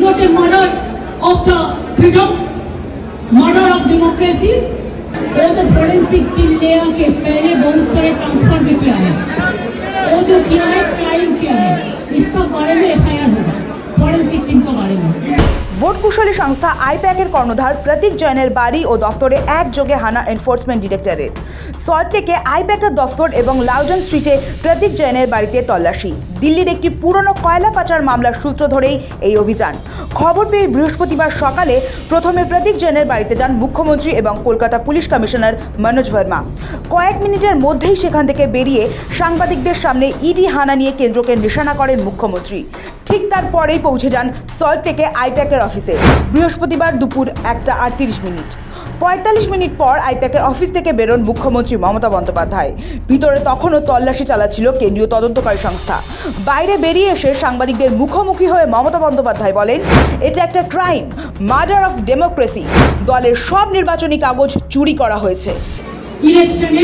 not a murder of the freedom, murder of democracy. वो तो forensic team ले आके पहले बहुत सारे ट्रांसफर भी किया है वो जो किया है क्राइम किया है इसका बारे में एफ होगा फोरेंसिक टीम के बारे में ভোট কুশলী সংস্থা আইপ্যাকের কর্ণধার প্রতীক জৈনের বাড়ি ও দফতরে একযোগে হানা এনফোর্সমেন্ট ডিরেক্টরের সল্টলেকে আইপ্যাকের দফতর এবং লাউডন স্ট্রিটে প্রতীক জৈনের বাড়িতে তল্লাশি দিল্লির একটি পুরনো কয়লা পাচার মামলার সূত্র ধরেই এই অভিযান। খবর পেয়ে বৃহস্পতিবার সকালে প্রথমে প্রতীক জৈনের বাড়িতে যান মুখ্যমন্ত্রী এবং কলকাতা পুলিশ কমিশনার মনোজ ভার্মা। কয়েক মিনিটের মধ্যেই সেখান থেকে বেরিয়ে সাংবাদিকদের সামনে ইডি হানা নিয়ে কেন্দ্রকে নিশানা করেন মুখ্যমন্ত্রী। ঠিক তারপরেই পৌঁছে যান সল্ট থেকে আইপ্যাকের অফিসে। বৃহস্পতিবার দুপুর একটা আটত্রিশ মিনিট। পঁয়তাল্লিশ মিনিট পর আইপ্যাকের অফিস থেকে বেরোন মুখ্যমন্ত্রী মমতা বন্দ্যোপাধ্যায়। ভিতরে তখনও তল্লাশি চালাচ্ছিল কেন্দ্রীয় তদন্তকারী সংস্থা। বাইরে বেরিয়ে এসে সাংবাদিকদের মুখোমুখি হয়ে মমতা বন্দ্যোপাধ্যায় বলেন, এটা একটা ক্রাইম, মার্ডার অফ ডেমোক্রেসি। দলের সব নির্বাচনী কাগজ চুরি করা হয়েছে। ইলেকশনে,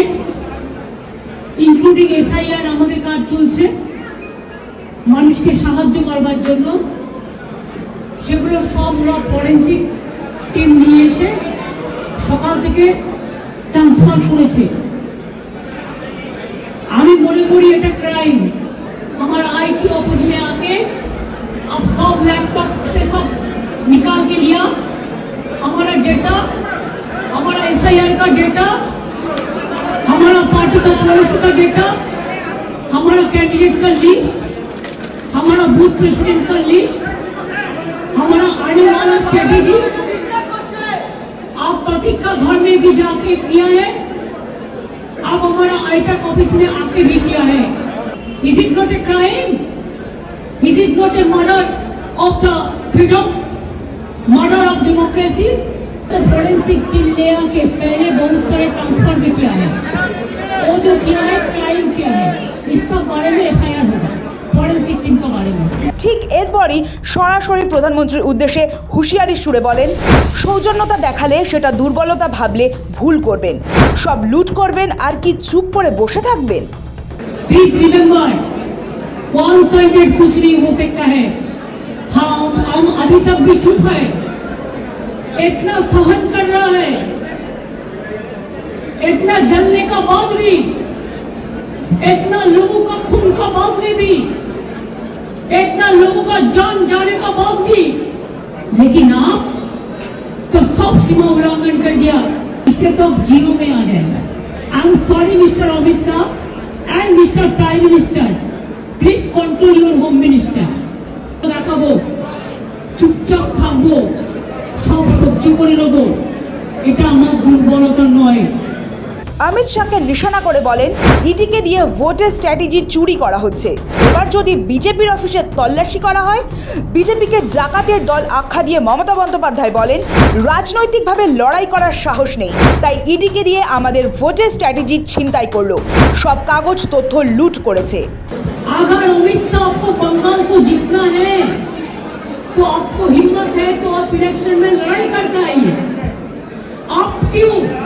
ইনক্লুডিং এসআইআর আমাদের কাজ চলছে। মানুষকে সাহায্য করবার জন্য। সেগুলো সব ফরেন্সিক টিম নিয়ে এসে সকাল থেকে ট্রান্সফার করেছে আমি মনে করি এটা क्राइम हमारा आई की ऑफिस में आके अब सब लैपटॉप से सब निकाल के लिया हमारा डेटा हमारा एस का डेटा हमारा पार्टी का पॉलिसी का डेटा हमारा कैंडिडेट का लिस्ट हमारा बूथ प्रेसिडेंट का लिस्ट हमारा आने वाला स्ट्रेटेजी आप प्रतीक का घर में भी जाके किया है। आप हमारा आईपैक ऑफ़िस में आके भी किया है। Is it not a crime is it not a murder of the freedom murder of democracy तो फोरेंसिक टीम ले आके पहले बहुत सारे ट्रांसफ़र भी किया है। वो जो किया है क्राइम किया है। इसका बारे में एफ़ आई आर ঠিক এরপরই সরাসরি প্রধানমন্ত্রীর উদ্দেশ্যে হুঁশিয়ারি সুরে বলেন সৌজন্যতা দেখালে সেটা দুর্বলতা ভাবলে ভুল করবেন সব লুট করবেন আর কি চুপ করে বসে থাকবেন प्लीज रिमेम्बर वन साइडेड कुछ नहीं हो सकता है हम हम अभी तक भी चुप है इतना सहन कर रहा है इतना जलने का बाद भी इतना लोगों का खून का बाद में भी इतना लोगों का जान जाने का बाद भी लेकिन आप तो सब सीमा उल्लंघन कर दिया इससे तो अब जीरो में आ जाएगा I am sorry mister Amit Shah and mister prime minister please control your home minister দেখাবো চুপচাপ থাকবো সব সহ্য করে নেবো এটা আমার দুর্বলতা নয় অমিত শাহকে নিশানা করে বলেন ইডিকে দিয়ে ভোটের স্ট্র্যাটেজি চুরি করা হচ্ছে এবার যদি বিজেপির অফিসে তল্লাশি করা হয় বিজেপিকে ডাকাতের দল আখ্যা দিয়ে মমতা বন্দ্যোপাধ্যায় বলেন রাজনৈতিকভাবে লড়াই করার সাহস নেই তাই ইডিকে দিয়ে আমাদের ভোটের স্ট্র্যাটেজি ছিনতাই করলো সব কাগজ তথ্য লুট করেছে अगर अमित शाह को बंगाल को जीतना है तो आपको हिम्मत है तो आप इलेक्शन में लड़ाई करके आइए आप क्यों हमारा पार्टी आईटी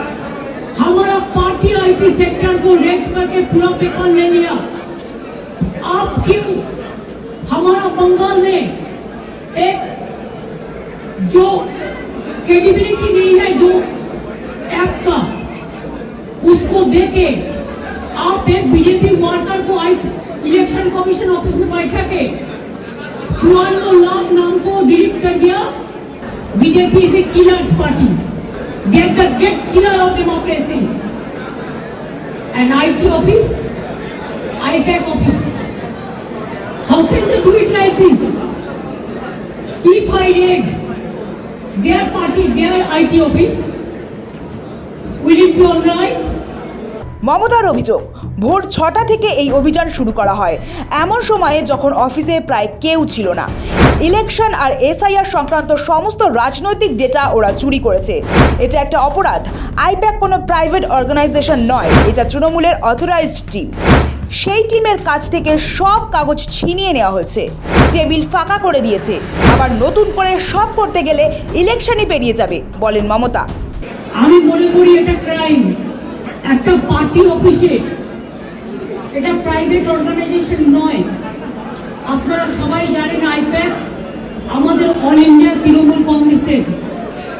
सेक्टर को रेप करके पूरा पेपर ले लिया। आप क्यों? हमारा बंगाल में एक जो क्रेडिबिलिटी नहीं है, जो ऐप का, उसको देके आप एक बीजेपी वर्कर को आई इलेक्शन कमीशन ऑफ़िस में बैठा के चुवान्न लाख नाम को डिलीट कर दिया। BJP a killers party get the get killer of democracy an IT office, IBAC office. How can they do it like this? If I raid their party, their IT office, will it be alright? মমতার অভিযোগ, ভোর ছটা থেকে এই অভিযান শুরু করা হয়। এমন সময়ে যখন অফিসে প্রায় কেউ ছিল না। ইলেকশন আর এসআইআর সংক্রান্ত সমস্ত রাজনৈতিক ডেটা ওরা চুরি করেছে। এটা একটা অপরাধ। আইপ্যাক কোনো প্রাইভেট অর্গানাইজেশন নয়, এটা তৃণমূলের অথরাইজড টিম সেই টিমের কাছ থেকে সব কাগজ ছিনিয়ে নেওয়া হয়েছে। টেবিল ফাঁকা করে দিয়েছে। আবার নতুন করে সব করতে গেলে ইলেকশনই পেরিয়ে যাবে, বলেন মমতা। আমি মনে করি এটা ক্রাইম একটা পার্টি অফিসে, এটা প্রাইভেট অর্গানাইজেশন নয়। আপনারা সবাই জানেন আইপ্যাক, আমাদের অল ইন্ডিয়া তৃণমূল কংগ্রেসের।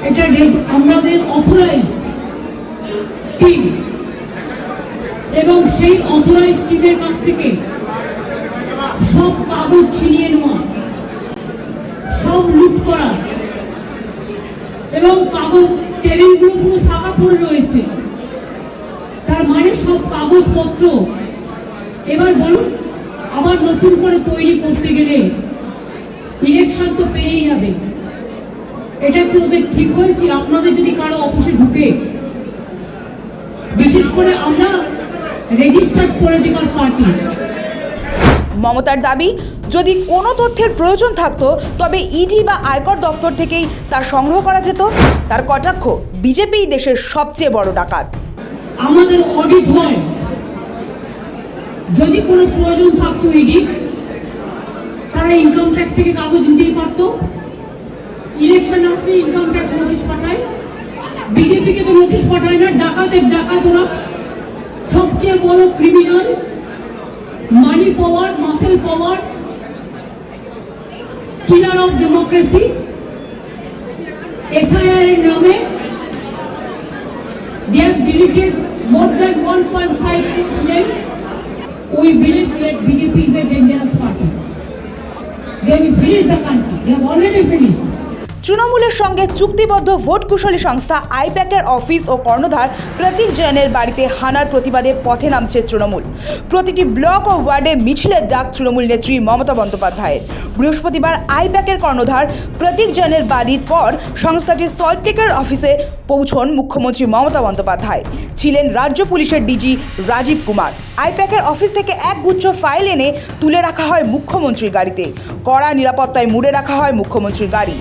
এটা আমাদের অথরাইজ টিম এবং সেই অথরাইজ টিমের কাছ থেকে সব কাগজ ছিনিয়ে নেওয়া, সব লুট করা, এবং কাগজ টেবিলগুলো পুরো ফাঁকা পড়ে রয়েছে। তার মানে সব কাগজপত্র। এবার বলুন, আবার নতুন করে তৈরি করতে গেলে ইলেকশন তো পেয়েই যাবে। এটা কি ওদের ঠিক হয়েছে? আপনাদের যদি কারও অফিসে ঢুকে, বিশেষ করে আমরা রেজিস্টার্ড পলিটিক্যাল পার্টি মমতার দাবি, যদি কোনো তথ্যের প্রয়োজন থাকতো, তবে ইডি বা আয়কর দফতর থেকেই তা সংগ্রহ করা যেত। তার কটাক্ষ বিজেপি দেশের সবচেয়ে বড় ডাকাত। আমাদের অডিট হয়। যদি কোনো প্রয়োজন থাকতো ইডি তারা ইনকাম ট্যাক্স থেকে কাগজ নিতেই পারত। ইলেকশন আসলে ইনকাম ট্যাক্স নোটিশ পাঠায়। বিজেপিকে তো নোটিশ পাঠায় না, ডাকাতের ডাকাত ওরা। সবচেয়ে বড় criminal money power muscle power killer of democracy SIR এর নামে have deleted 1.5 trillion. We believe that BJP is a dangerous party. They will finish the country. They have already finished. তৃণমূলের সঙ্গে চুক্তিবদ্ধ ভোট কুশলী সংস্থা আইপ্যাকের অফিস ও কর্ণধার প্রতীক জৈনের বাড়িতে হানার প্রতিবাদে পথে নামছে তৃণমূল। প্রতিটি ব্লক ও ওয়ার্ডে মিছিলের ডাক তৃণমূল নেত্রী মমতা বন্দ্যোপাধ্যায়ের। বৃহস্পতিবার আইপ্যাকের কর্ণধার প্রতীক জৈনের বাড়ির পর সংস্থাটির সল্টটেকের অফিসে পৌঁছন মুখ্যমন্ত্রী মমতা বন্দ্যোপাধ্যায়। ছিলেন রাজ্য পুলিশের ডিজি রাজীব কুমার। আইপ্যাকের অফিস থেকে এক গুচ্ছ ফাইল এনে তুলে রাখা হয় মুখ্যমন্ত্রীর গাড়িতে। কড়া নিরাপত্তায় মুড়ে রাখা হয় মুখ্যমন্ত্রীর গাড়ি।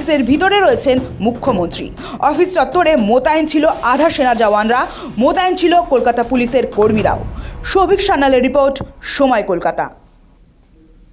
অফিসের ভিতরে রয়েছেন মুখ্যমন্ত্রী। অফিস চত্বরে মোতায়েন ছিল আধা সেনা জওয়ানরা, মোতায়েন ছিল কলকাতা পুলিশের কর্মীরাও। সৌভিক সান্যালের রিপোর্ট, সময় কলকাতা।